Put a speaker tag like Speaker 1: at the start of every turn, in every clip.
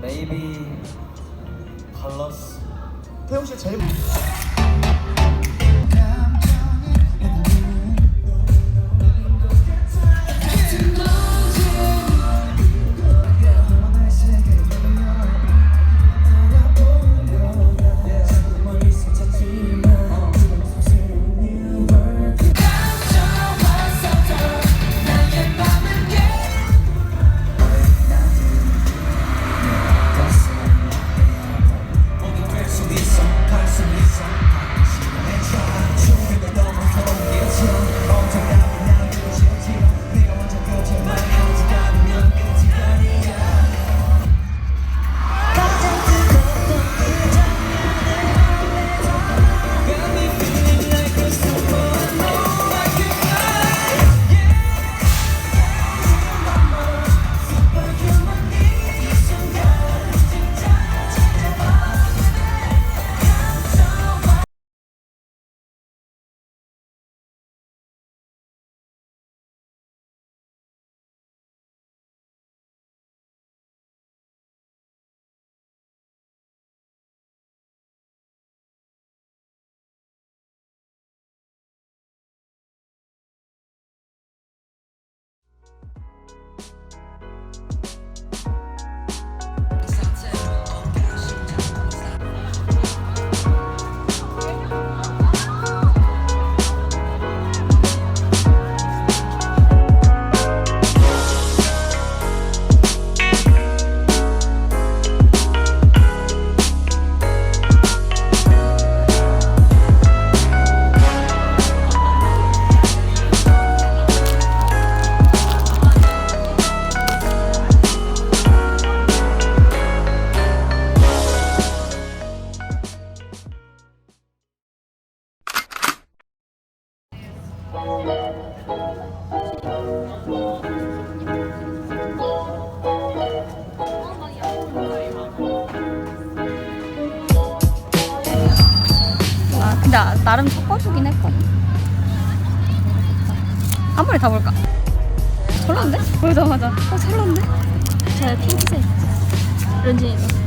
Speaker 1: maybe 컬러스
Speaker 2: 태용 씨 제일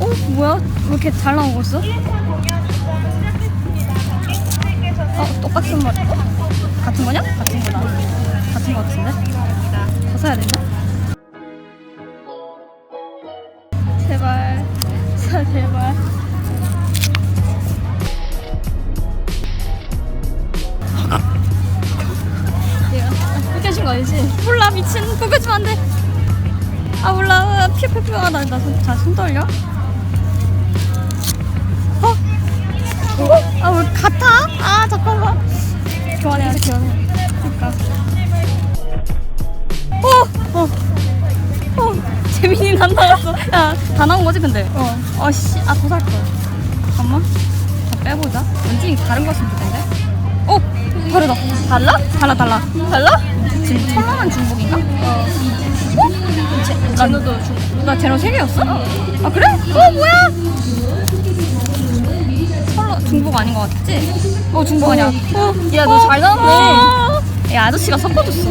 Speaker 3: 어 뭐야? 왜 이렇게 잘 나오고 있어? 어 똑같은 머리 어? 같은 거냐? 같은 거다 같은 거 같은데? 더 사야 되나? 피피피 아나나손 떨려 어? 어? 아 왜 같아? 아 잠깐만 교환해야지 교환해 그러니까 어! 어! 어! 재민이 난 나갔어 야 다 나온 거지 근데? 어 아 씨 아 더 살 걸 잠깐만 다 빼보자 왠지 다른 거 같으면 좋겠는데? 어! 다르다 달라? 달라 달라 달라? 지금 천만 원 중복인가? 어. 어? 제, 제노도 중. 나 제노 세 개였어? 아 그래? 어 뭐야? 설로 중복 아닌 것 같지? 어 중복 아니야. 어,
Speaker 4: 야, 너 잘 나왔네.
Speaker 3: 어. 야 아저씨가 섞어줬어.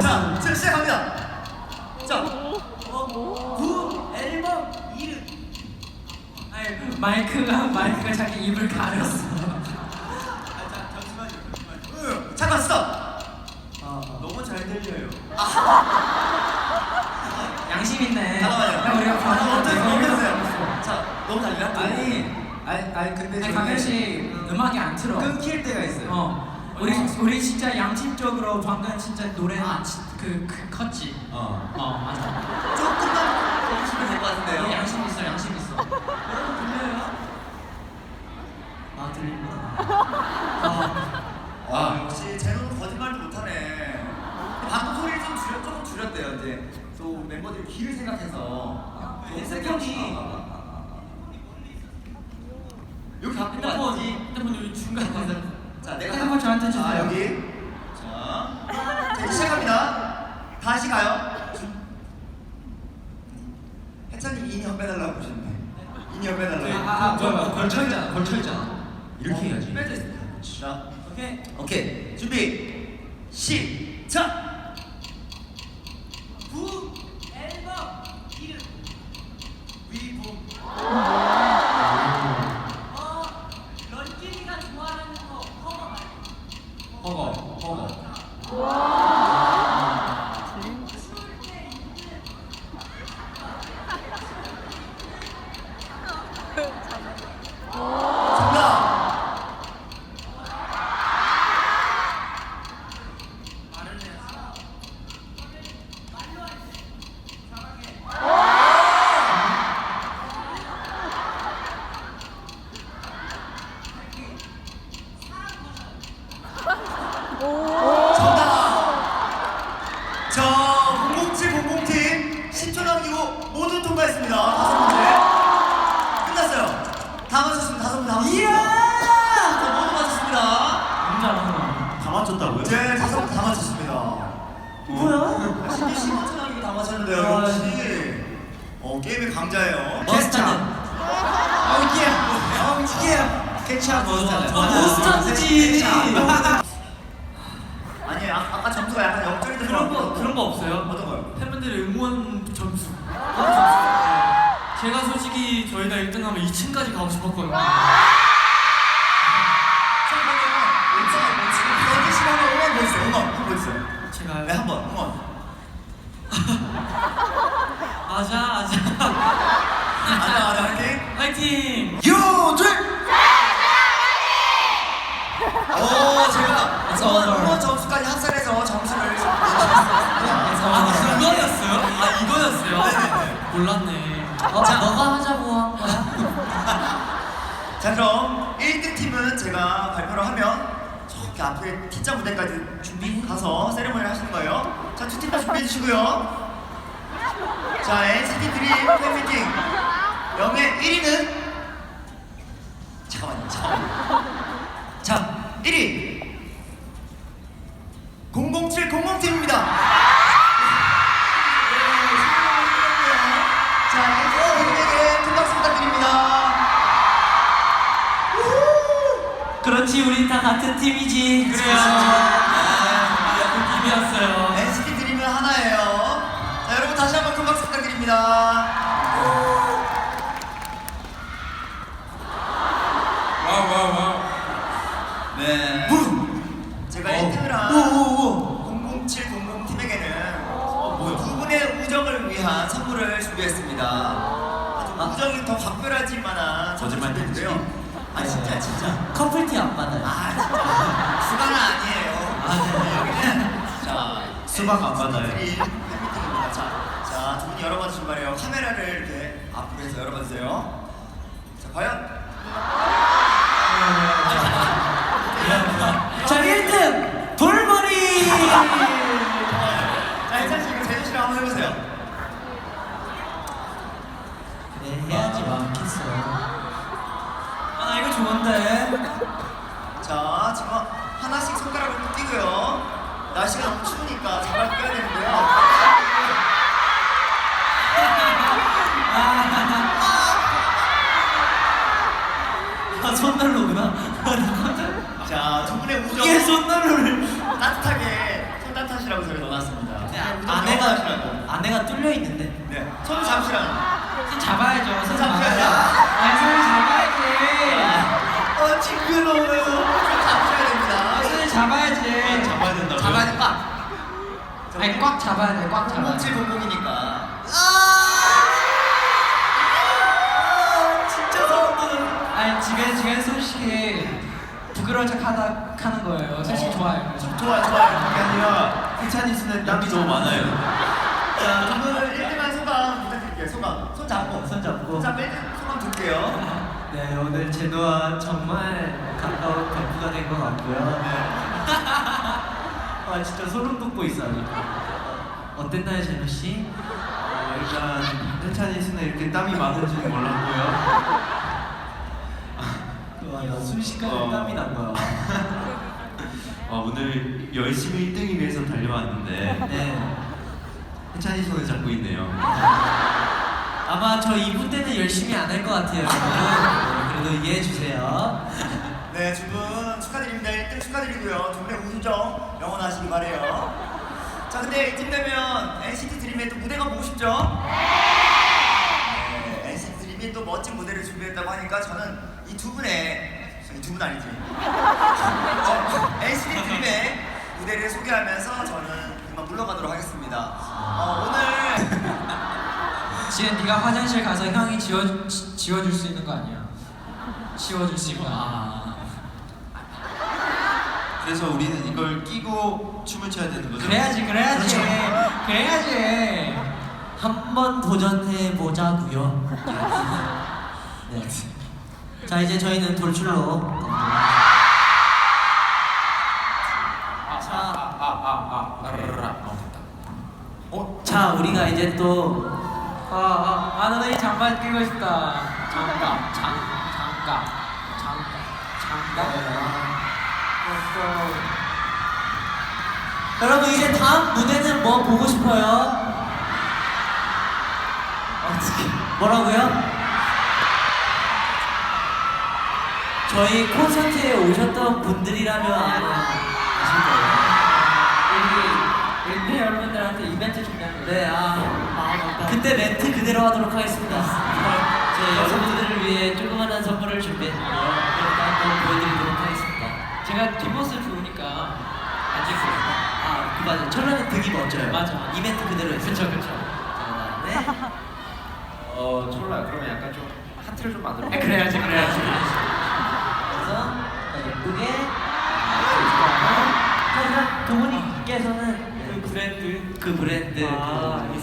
Speaker 5: 자,
Speaker 1: 자 시작합니다. 자,
Speaker 6: 구 앨범 이름. 아니
Speaker 7: 마이크가 마이크가 자기 입을 가렸어.
Speaker 1: 응, 잠깐 스톱.
Speaker 8: 너무 잘 들려요.
Speaker 7: 양심 있네.
Speaker 1: 잠깐만요.
Speaker 7: 형 우리가
Speaker 1: 아,
Speaker 7: 방금
Speaker 1: 어떻게 모르겠어요. 자, 너무 달라?
Speaker 9: 아니, 아니, 아니 근데
Speaker 7: 아니 강현 씨 음악이 안 틀어.
Speaker 9: 끊길 때가 있어요.
Speaker 7: 어. 우리 우리 진짜 양심적으로 방금 진짜 노래는 그, 그 컸지.
Speaker 9: 어.
Speaker 7: 어 맞아.
Speaker 1: 조금만 보시면 될것
Speaker 7: 우리
Speaker 1: 같은데요.
Speaker 7: 양심 있어 양심 있어. 여러분 들려요? 아. 아,
Speaker 1: 아, 역시 제노는 거짓말도 못하네. 방금 소리를 좀 줄여, 조금 줄였대요. 이제 또 멤버들이 귀를 생각해서. 또 세경이 여기 갖고
Speaker 7: 핸드폰. 핸드폰 여기 중간에.
Speaker 1: 자, 내가
Speaker 7: 핸드폰 저한테 주세요.
Speaker 1: 자, 여기. 자, 자, 이제 시작합니다. 다시 가요. 해찬이 인형 빼달라고 보시는데. 인형 빼달라고.
Speaker 9: 아, 아, 뭐야, 뭐야, 걸쳐 있잖아, 걸쳐 있잖아. 이렇게 해야지.
Speaker 1: 빼져 있습니다. 자,
Speaker 7: 오케이.
Speaker 1: 오케이. 준비. 시작. 부 앨범 이름 위부. 어, 런쥔이가 좋아하는 거 커버 말고.
Speaker 9: 허거, 허거.
Speaker 1: 정답. 정답. 저 00700팀 10초 남기고 모두 통과했습니다. 다섯 문제. 끝났어요. 다 맞췄습니다. 다섯 문제 다 맞췄습니다. 자, 모두 맞췄습니다.
Speaker 7: 혼자 하는 거.
Speaker 8: 다 맞췄다고요?
Speaker 1: 네, 다섯 문제 다 맞췄습니다.
Speaker 7: 뭐야?
Speaker 1: 신기 15초 남기고 다 맞췄는데요. 역시 어, 게임의 강자예요.
Speaker 7: 머스타드.
Speaker 9: 어, 이게, 어, 이게. 케찹 머스타드.
Speaker 7: 아, 머스타드지.
Speaker 1: 아니, 아, 아까 점수가 약간 0점인데
Speaker 7: 그런 거 그런 거 없어요?
Speaker 1: 어떤 거요?
Speaker 7: 팬분들의 응원 점수. 응원 점수. 네. 제가 솔직히 저희가 1등하면 2층까지 가고 싶었거든요. 제가
Speaker 1: 네, 한번 응원.
Speaker 7: 아자 아자.
Speaker 1: 아자, 아자, 화이팅.
Speaker 7: 파이팅.
Speaker 1: 유줄. 오, 제가 응원, 응원
Speaker 7: 아 이거였어요?
Speaker 1: 네네네.
Speaker 7: 몰랐네. 어, 자 너가 하자고 한 거야?
Speaker 1: 자, 그럼 1등 팀은 제가 발표를 하면 저기 앞에 T자 무대까지 준비 가서 세레머니를 하시는 거예요. 자, 두 팀 다 준비해 주시고요. 자, NCT 드림 팬미팅 영의 1위는 우정이 더 각별하지 만한
Speaker 8: 거짓말
Speaker 1: 준비했는데요. 아 진짜 진짜.
Speaker 7: 커플티 안 받아요.
Speaker 1: 아 진짜. 수가는 아니에요. 아 네. 여기는 자
Speaker 8: 수박 안 받아요.
Speaker 1: 드림 팬미팅입니다. 자, 자, 두 분이 열어봐 주시기 바래요. 카메라를 이렇게 앞으로 해서 열어봐 주세요. 자, 과연
Speaker 7: 자 1등 돌머리.
Speaker 1: 자, 일찬 씨, 이거 제주 씨랑 한번 해보세요.
Speaker 7: 아 이거 좋은데.
Speaker 1: 자, 지금 하나씩 손가락을 또 띄고요. 날씨가 너무 추우니까 자갈 껴야 되는데요.
Speaker 7: 아 손난로구나.
Speaker 1: 자, 두 분의 우정
Speaker 7: 이게 손난로를.
Speaker 1: 따뜻하게 손 따뜻하시라고 저희 넣어놨습니다.
Speaker 7: 네, 아내가
Speaker 1: 영원하시라고.
Speaker 7: 아내가 뚫려 있는데.
Speaker 1: 네, 손 잡으시라고.
Speaker 9: 손 잡아야죠. 손
Speaker 1: 잡아야죠.
Speaker 9: 아니 손잡
Speaker 1: 어 징그러워요. 잡으셔야 됩니다.
Speaker 9: 손 잡아야지.
Speaker 8: 잡아야 된다고요?
Speaker 1: 잡아야 돼. 꽉.
Speaker 9: 아니 꽉 잡아야 돼. 꽉 잡아 야 돼.
Speaker 1: 007 00이니까. 진짜 돋는.
Speaker 9: 아니 지금 지금 솔직히 부끄러운 척 하다 하는 거예요. 솔직히 좋아요.
Speaker 1: 좋아 좋아요.
Speaker 8: 그게 아니라 해찬이 씨는 땀이 너무 많아요.
Speaker 1: 자, 오늘 1등한 소감 부탁드릴게요. 소감. 손 잡고.
Speaker 8: 손 잡고.
Speaker 1: 자, 맨 소감 들게요.
Speaker 8: 네 오늘 제노와 정말 가까운 덕후가 된 것 같고요. 아 진짜 소름 돋고 있어요. 어땠나요 제노 씨? 어, 일단 해찬이 씨는 이렇게 땀이 많은지는 몰랐고요. 와, 순식간에 땀이 난 거야. 어, 오늘 열심히 1등이 위해서 달려왔는데 네. 해찬이 손을 잡고 있네요. 아마 저 2분 때는 열심히 안 할 것 같아요. 여러분. 그래도 이해해 주세요.
Speaker 1: 네, 두 분 축하드립니다. 1등 축하드리고요. 두 분의 우정 영원하시기 바래요. 자, 근데 이쯤 되면 NCT 드림의 또 무대가 보고 싶죠? 네, NCT 드림이 또 멋진 무대를 준비했다고 하니까 저는 이 두 분의 이 두 분 아니지? 어, NCT 드림의 무대를 소개하면서 저는 그만 물러가도록 하겠습니다. 어, 오늘
Speaker 9: 지금 네가 화장실 가서 형이 지워 지, 지워줄 수 있는 거 아니야? 지워줄 수 있는 거. 아.
Speaker 8: 그래서 우리는 이걸 끼고 춤을 춰야 되는 거죠?
Speaker 9: 그래야지 그래야지 그래야지.
Speaker 6: 한번 도전해 보자고요. 네. 자 이제 저희는 돌출로. 어, 자 우리가 이제 또
Speaker 9: 아아 아, 나는 이 장갑 끼고 싶다. 장갑 장 장갑 장갑 장갑.
Speaker 6: 여러분 이제 다음 무대는 뭐 보고 싶어요? 어떻게 뭐라고요? 저희 콘서트에 오셨던 분들이라면 아마 아실 거예요.
Speaker 9: 우리 우리 팬 여러분들한테 이벤트 준비한 거.
Speaker 6: 네, 아, 그때 멘트 그대로 하도록 하겠습니다. 제 여러분들을 위해 조그마한 선물을. 일단 한번 보여드리도록 하겠습니다.
Speaker 9: 제가 뒷모습 좋으니까 안 찍고 있어요.
Speaker 6: 아, 그 맞아요. 철러는 등이 멋져요.
Speaker 9: 맞아.
Speaker 6: 이벤트 그대로 했어요.
Speaker 9: 그쵸 그쵸.
Speaker 6: 자, 그다음에
Speaker 7: 어 철로야 그러면 약간 좀 하트를 좀 만들어.
Speaker 9: 네, 그래야지 그래야지.
Speaker 6: 그래서 예쁘게 하지만 동훈이께서는 그 브랜드 그 브랜드
Speaker 9: 아,
Speaker 6: 그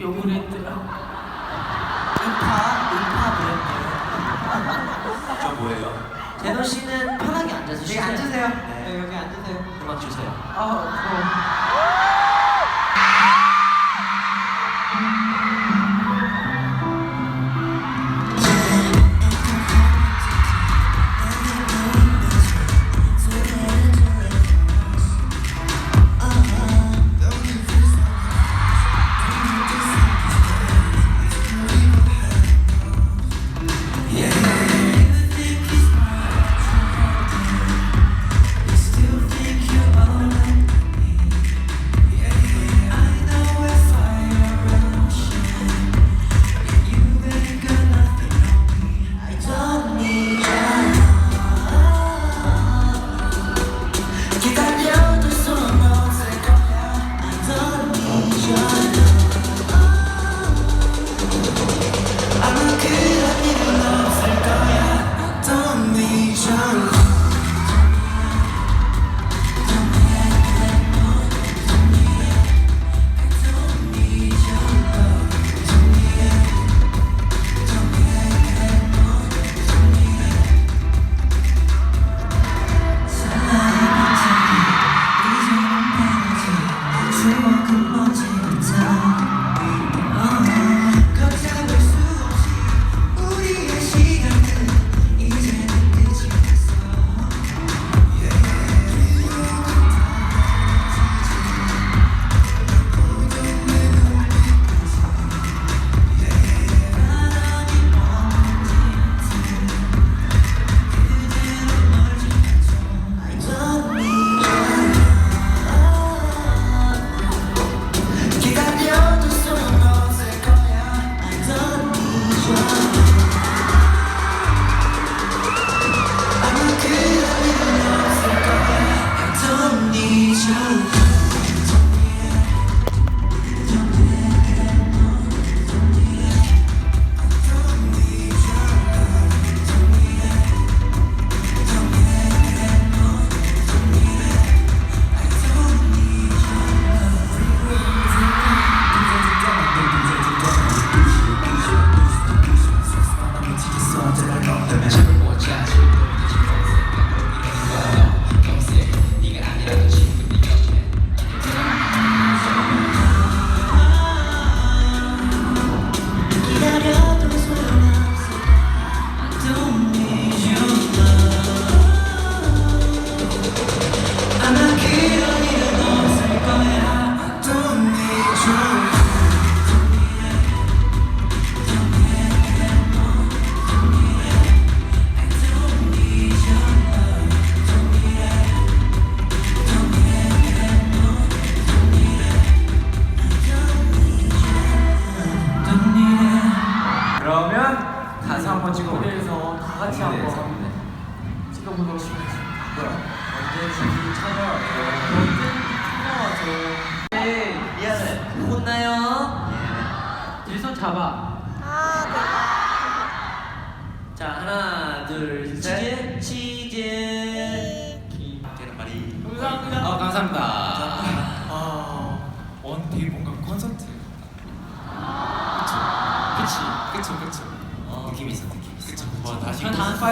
Speaker 9: 요 브랜드.
Speaker 6: 음파 음파 브랜드.
Speaker 8: 저 뭐예요?
Speaker 6: 제노 씨는 편하게 앉아서
Speaker 9: 여기
Speaker 6: 쉬세요.
Speaker 9: 앉으세요.
Speaker 6: 네.
Speaker 9: 네, 여기 앉으세요.
Speaker 6: 음악 주세요.
Speaker 9: 아, 그러면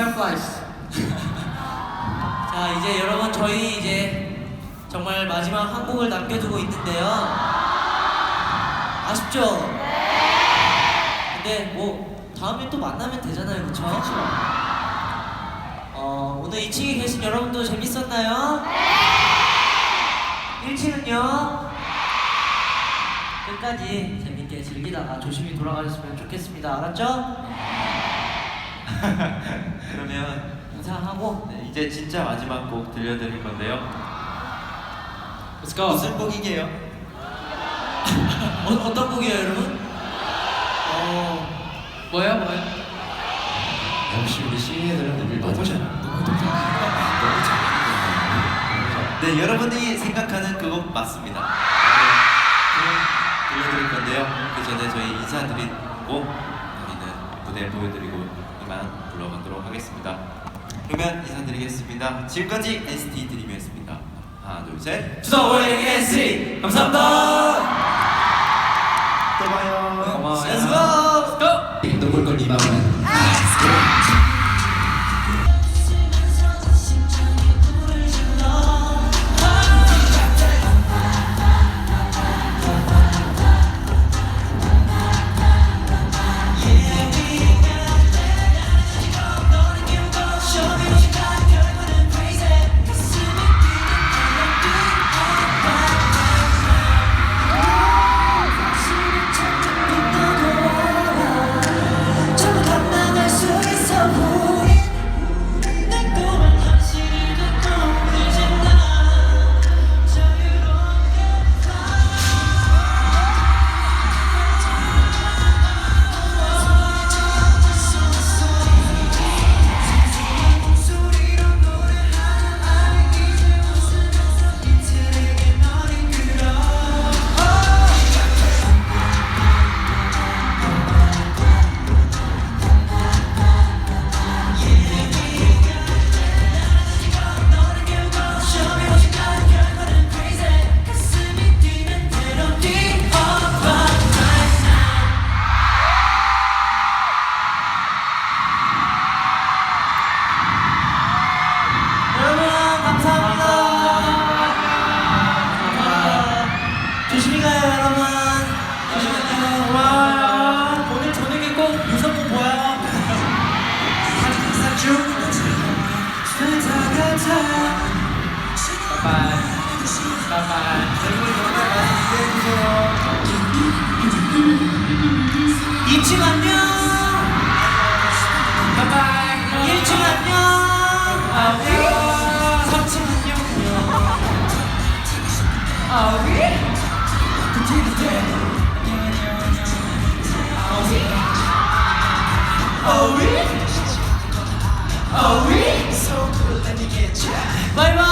Speaker 9: 파이어플라이스.
Speaker 6: 자 이제 여러분 저희 이제 정말 마지막 한 곡을 남겨두고 있는데요. 아쉽죠? 근데 뭐 다음에 또 만나면 되잖아요, 그렇죠? 어 오늘 2층에 계신 여러분도 재밌었나요? 네. 1층은요? 끝까지 재밌게 즐기다가 조심히 돌아가셨으면 좋겠습니다. 알았죠?
Speaker 8: 그러면
Speaker 6: 인사하고
Speaker 8: 네, 이제 진짜 마지막 곡 들려드릴 건데요.
Speaker 9: Let's go.
Speaker 1: 무슨 곡이게요?
Speaker 6: 어, 어떤 곡이에요, 여러분? 어,
Speaker 9: 뭐야 뭐야?
Speaker 8: 역시 우리 시인들은 우리 맞잖아. 네, 여러분이 생각하는 그 곡 맞습니다. 네, 들려드릴 건데요. 그 전에 저희 인사드리고 우리는 무대 보여드리고 이만 불러가도록 하겠습니다. 그러면 인사드리겠습니다. 지금까지 NCT 드림이었습니다. 하나, 둘, 셋.
Speaker 6: 투더웨이 NC 감사합니다.
Speaker 1: 또 봐요.
Speaker 9: 고마워요.
Speaker 6: Let's go.
Speaker 10: 눈물 걸리 마음은
Speaker 9: Are
Speaker 6: we? Are we? So
Speaker 9: cool, let me
Speaker 6: get ya. Bye bye.